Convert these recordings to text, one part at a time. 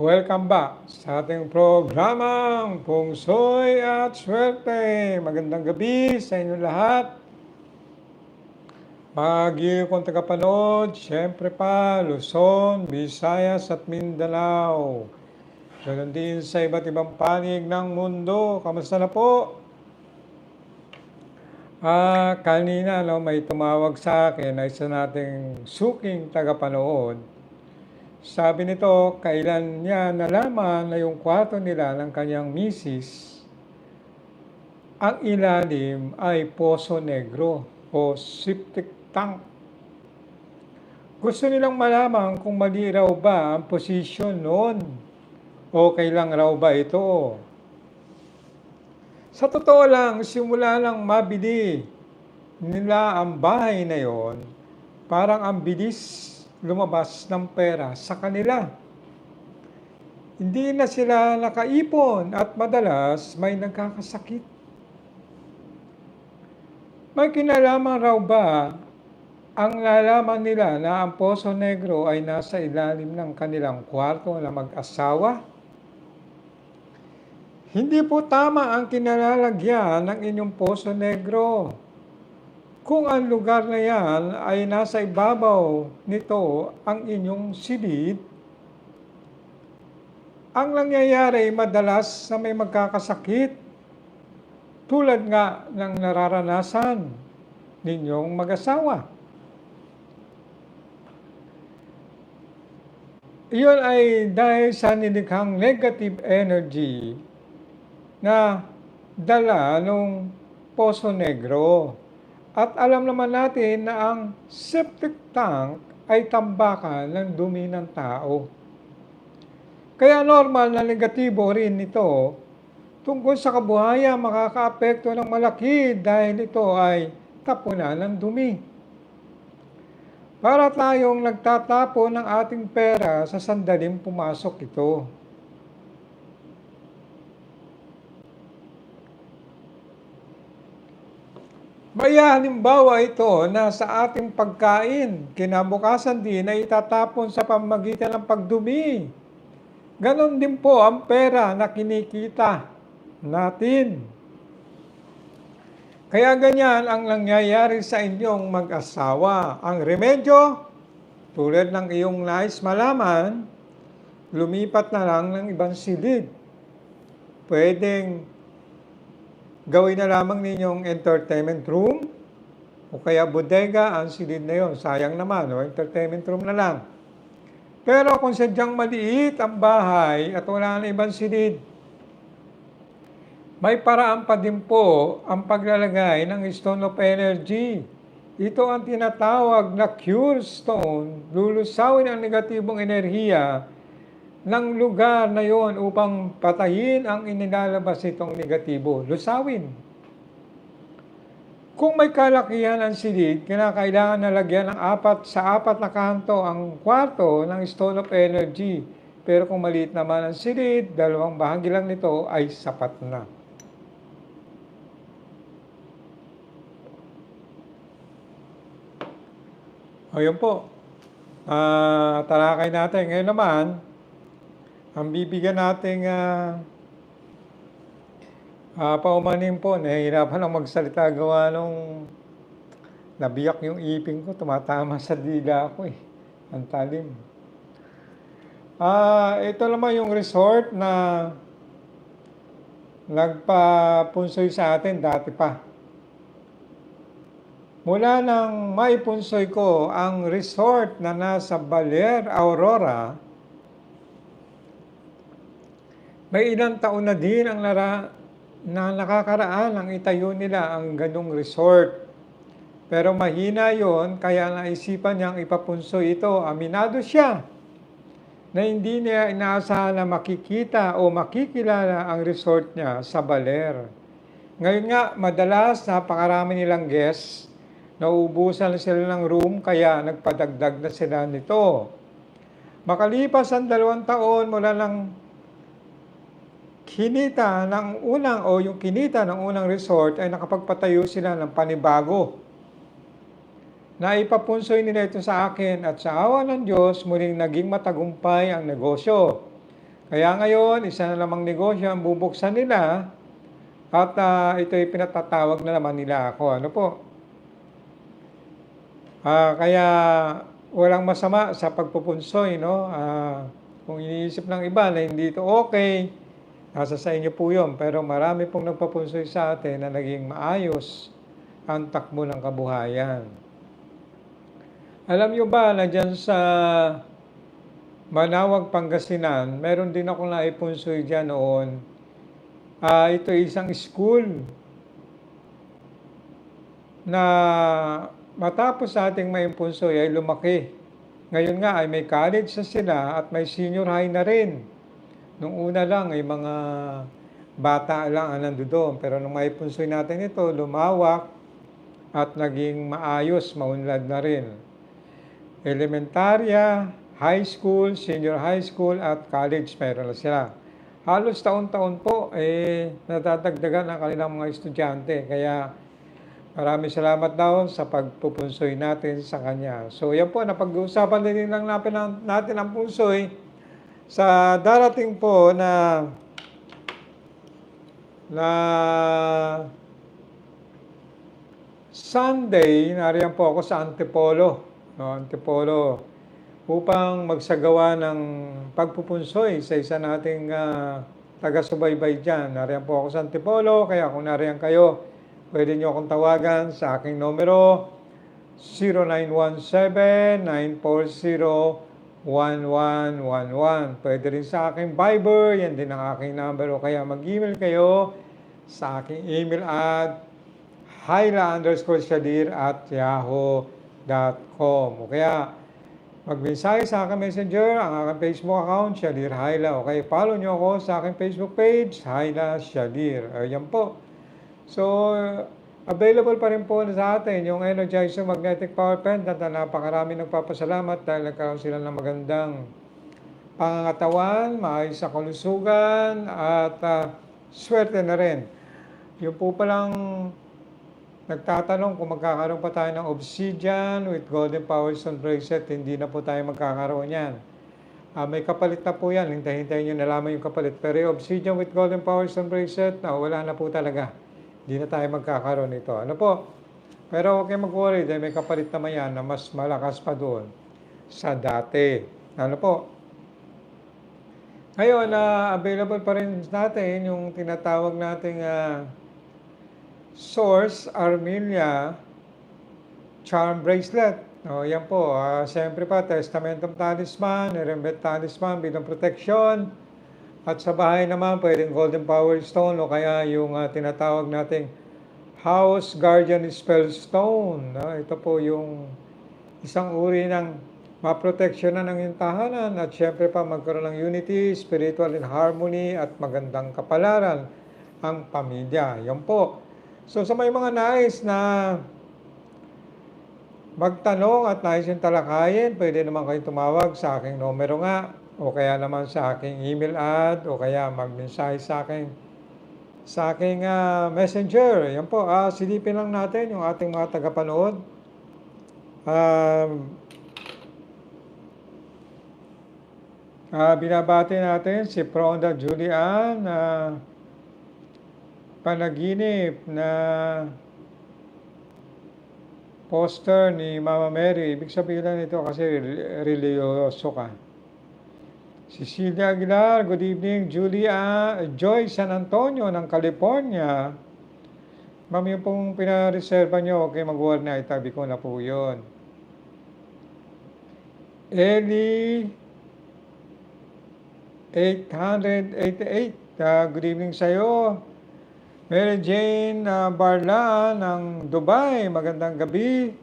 Welcome back sa ating programang Pungsoy at Swerte. Magandang gabi sa inyo lahat. Mga kong tagapanood, syempre pa, Luzon, Visayas at Mindanao. Ganon din sa iba't ibang panig ng mundo. Kamusta na po? Ah, kanina no, may tumawag sa akin na isa nating suking tagapanood. Sabi nito, kailan niya nalaman na yung kwarto nila ng kanyang misis, ang ilalim ay poso negro o septic tank. Gusto nilang malaman kung mali raw ba ang posisyon noon o kailang raw ba ito. Sa totoo lang, simula lang mabili nila ang bahay na yon, parang ang bilis lumabas ng pera sa kanila. Hindi na sila nakaipon at madalas may nagkakasakit. May kinalaman raw ba ang lalaman nila na ang Poso Negro ay nasa ilalim ng kanilang kwarto na mag-asawa? Hindi po tama ang kinalalagyan ng inyong Poso Negro. Kung ang lugar na yan ay nasa ibabaw nito ang inyong silid, ang nangyayari madalas na may magkakasakit tulad nga ng nararanasan ninyong mag-asawa. Iyon ay dahil sa nilikhang negative energy na dala ng poso negro. At alam naman natin na ang septic tank ay tambakan ng dumi ng tao. Kaya normal na negatibo rin ito tungkol sa kabuhayan makakaapekto ng malaki dahil ito ay tapunan ng dumi. Para tayong nagtatapon ng ating pera sa sandaling pumasok ito. May halimbawa ito na sa ating pagkain, kinabukasan din ay itatapon sa pamagitan ng pagdumi. Ganon din po ang pera na kinikita natin. Kaya ganyan ang nangyayari sa inyong mag-asawa. Ang remedyo, tulad ng iyong nais malaman, lumipat na lang ng ibang silid. Pwedeng gawin na lamang ninyong entertainment room o kaya bodega ang silid na yon. Sayang naman, no? entertainment room na lang. Pero kung sadyang maliit ang bahay at wala na ibang silid, may paraan pa din po ang paglalagay ng stone of energy. Ito ang tinatawag na cure stone. Lulusawin ang negatibong enerhiya ng lugar na yon upang patayin ang inilalabas itong negatibo. Lusawin. Kung may kalakihan ang silid, kinakailangan na lagyan ng apat sa apat na kanto ang kwarto ng stone of energy. Pero kung maliit naman ang silid, dalawang bahagi lang nito ay sapat na. Ayun po. Uh, talakay natin. Ngayon naman, ang bibigyan nating uh, uh, paumanin po, nahihirapan ang magsalita gawa nung nabiyak yung ipin ko, tumatama sa dila ko eh. Ang talim. Ah, uh, ito naman yung resort na nagpapunsoy sa atin dati pa. Mula nang maipunsoy ko ang resort na nasa Baler, Aurora, may ilang taon na din ang lara, na nakakaraan ang itayo nila ang ganong resort. Pero mahina yon kaya naisipan niyang ipapunsoy ito. Aminado siya na hindi niya inaasahan na makikita o makikilala ang resort niya sa Baler. Ngayon nga, madalas napakarami nilang guests naubusan sila ng room kaya nagpadagdag na sila nito. Makalipas ang dalawang taon mula ng kinita ng unang o yung kinita ng unang resort ay nakapagpatayo sila ng panibago. Naipapunsoy nila ito sa akin at sa awa ng Diyos muling naging matagumpay ang negosyo. Kaya ngayon, isa na lamang negosyo ang bubuksan nila at ah, ito ay pinatatawag na naman nila ako. Ano po? Ah, kaya walang masama sa pagpupunsoy, no? Ah, kung iniisip ng iba na hindi ito okay, nasa sa inyo po yun. Pero marami pong nagpapunsoy sa atin na naging maayos ang takbo ng kabuhayan. Alam nyo ba na dyan sa Manawag, Pangasinan, meron din ako naipunsoy dyan noon. Ah, ito isang school na matapos sa ating maimpunsoy ay lumaki. Ngayon nga ay may college na sila at may senior high na rin. Nung una lang ay mga bata lang ang nandoon. Pero nung maipunsoy natin ito, lumawak at naging maayos, maunlad na rin. Elementarya, high school, senior high school at college meron na sila. Halos taon-taon po eh nadadagdagan ang kanilang mga estudyante. Kaya Maraming salamat daw sa pagpupunsoy natin sa Kanya. So yan po, napag-uusapan din lang natin ang, natin ang punsoy sa darating po na na Sunday, nariyan po ako sa Antipolo. No, Antipolo upang magsagawa ng pagpupunsoy sa isa nating uh, taga-subaybay dyan. Nariyan po ako sa Antipolo, kaya kung nariyan kayo, Pwede nyo akong tawagan sa aking numero 0917-940-1111. Pwede rin sa aking Viber, yan din ang aking number. O kaya mag-email kayo sa aking email at hyla underscore shadir at yahoo.com. O kaya mag-mensahe sa aking messenger, ang aking Facebook account, Shadir Hyla. O kaya follow nyo ako sa aking Facebook page, Hyla Shadir. Ayan po. So, available pa rin po sa atin yung Energizer Magnetic Power Pen at napakarami nagpapasalamat dahil nagkaroon sila ng magandang pangangatawan, maayos sa kalusugan at uh, swerte na rin. Yung po palang nagtatanong kung magkakaroon pa tayo ng obsidian with golden power stone bracelet, hindi na po tayo magkakaroon yan. Uh, may kapalit na po yan, hintay-hintayin nyo na lamang yung kapalit. Pero yung obsidian with golden power stone bracelet, na wala na po talaga. Hindi na tayo magkakaroon nito. Ano po? Pero huwag kayong mag-worry dahil may kapalit naman yan na mas malakas pa doon sa dati. Ano po? Ngayon, uh, available pa rin natin yung tinatawag nating uh, Source Armilia Charm Bracelet. O, yan po. Uh, Siyempre pa, Testamentong Talisman, Rembet Talisman, bilang protection, at sa bahay naman, pwedeng golden power stone o kaya yung uh, tinatawag nating house guardian spell stone. No? Ito po yung isang uri ng maproteksyonan ng iyong tahanan at syempre pa magkaroon ng unity, spiritual and harmony at magandang kapalaran ang pamilya. Yan po. So sa may mga nais na magtanong at nais yung talakayin, pwede naman kayong tumawag sa aking numero nga o kaya naman sa aking email ad o kaya magmensahe sa akin sa aking uh, messenger. Yan po, uh, silipin lang natin yung ating mga tagapanood. Um, uh, binabati natin si Pronda Julian na panaginip na poster ni Mama Mary. Ibig sabihin lang ito kasi religyoso ka. Cecilia Aguilar, good evening. Julia Joy San Antonio ng California. Ma'am, yung pong pinareserva nyo, okay, mag-work na, itabi ko na po yun. Eli 888, uh, good evening sa iyo. Mary Jane uh, Barla ng Dubai, magandang gabi.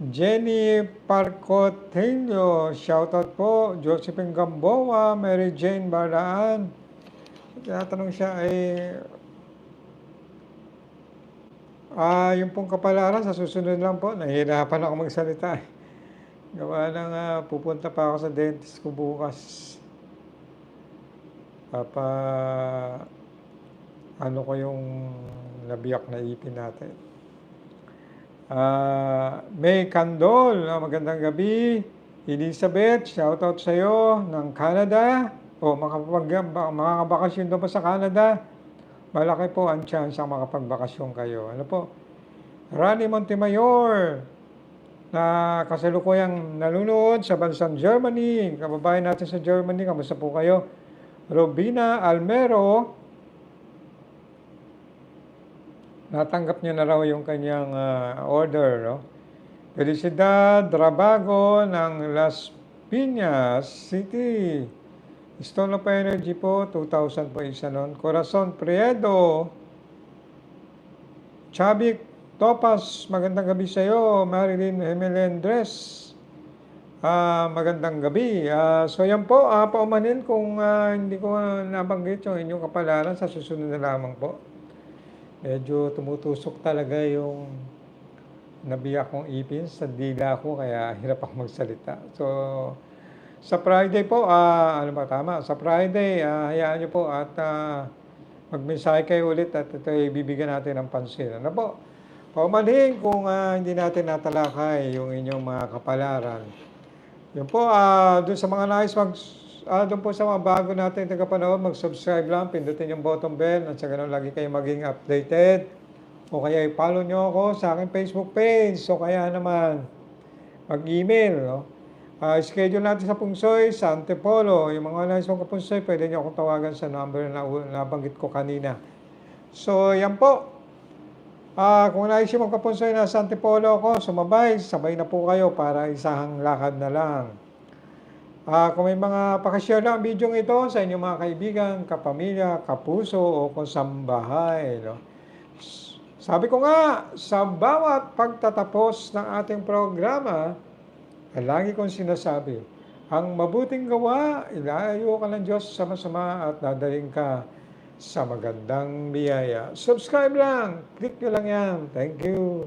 Jenny Parcotelio, shoutout po. Josephine Gamboa, Mary Jane Baraan. Tinatanong siya ay Ah, yung pong kapalaran sa susunod lang po. Nahihirapan ako magsalita. Gawa ng uh, pupunta pa ako sa dentist ko bukas. Papa ano ko yung nabiyak na ipin natin. Uh, May Candol, uh, magandang gabi. Elizabeth, shoutout sa iyo ng Canada. o makapag, makakabakasyon doon pa sa Canada, malaki po ang chance ang makapagbakasyon kayo. Ano po? Rani Montemayor, na kasalukuyang nanonood sa bansang Germany. Kababayan natin sa Germany, kamusta po kayo? Robina Almero, natanggap niya na raw yung kanyang ah, order. No? Felicidad Drabago ng Las Piñas City. Stone of Energy po, 2,000 po isa nun. Corazon Priedo. Chabik Topas, magandang gabi sa iyo. Marilyn Jimenez. Ah, magandang gabi. Ah, so yan po, ah, paumanin kung ah, hindi ko nabanggit yung inyong kapalaran sa susunod na lamang po. Medyo tumutusok talaga yung nabiyak kong ipin sa dila ko kaya hirap ako magsalita. So, sa Friday po, ah, ano ba tama? Sa Friday, ah, hayaan niyo po at ah, magmensahe kayo ulit at ito ay bibigyan natin ng pansin. Ano po? Paumanhin kung ah, hindi natin natalakay yung inyong mga kapalaran. Yun po, ah, doon sa mga nais mag ah, doon po sa mga bago natin tagapanood, mag-subscribe lang, pindutin yung button bell at sa ganun lagi kayo maging updated. O kaya i-follow nyo ako sa aking Facebook page. So kaya naman, mag-email. No? Ah, schedule natin sa Pungsoy, sa Antipolo. Yung mga nais mong kapunsoy, pwede nyo akong tawagan sa number na nabanggit ko kanina. So, yan po. Ah, kung nais yung magkapunsoy na sa Antipolo ako, sumabay, sabay na po kayo para isahang lakad na lang. Ah, kung may mga pakashare lang ang video ito sa inyong mga kaibigan, kapamilya, kapuso o kasambahay. No? Sabi ko nga, sa bawat pagtatapos ng ating programa, lagi kong sinasabi, ang mabuting gawa, ilayo ka ng Diyos sa masama at dadaling ka sa magandang biyaya. Subscribe lang. Click nyo lang yan. Thank you.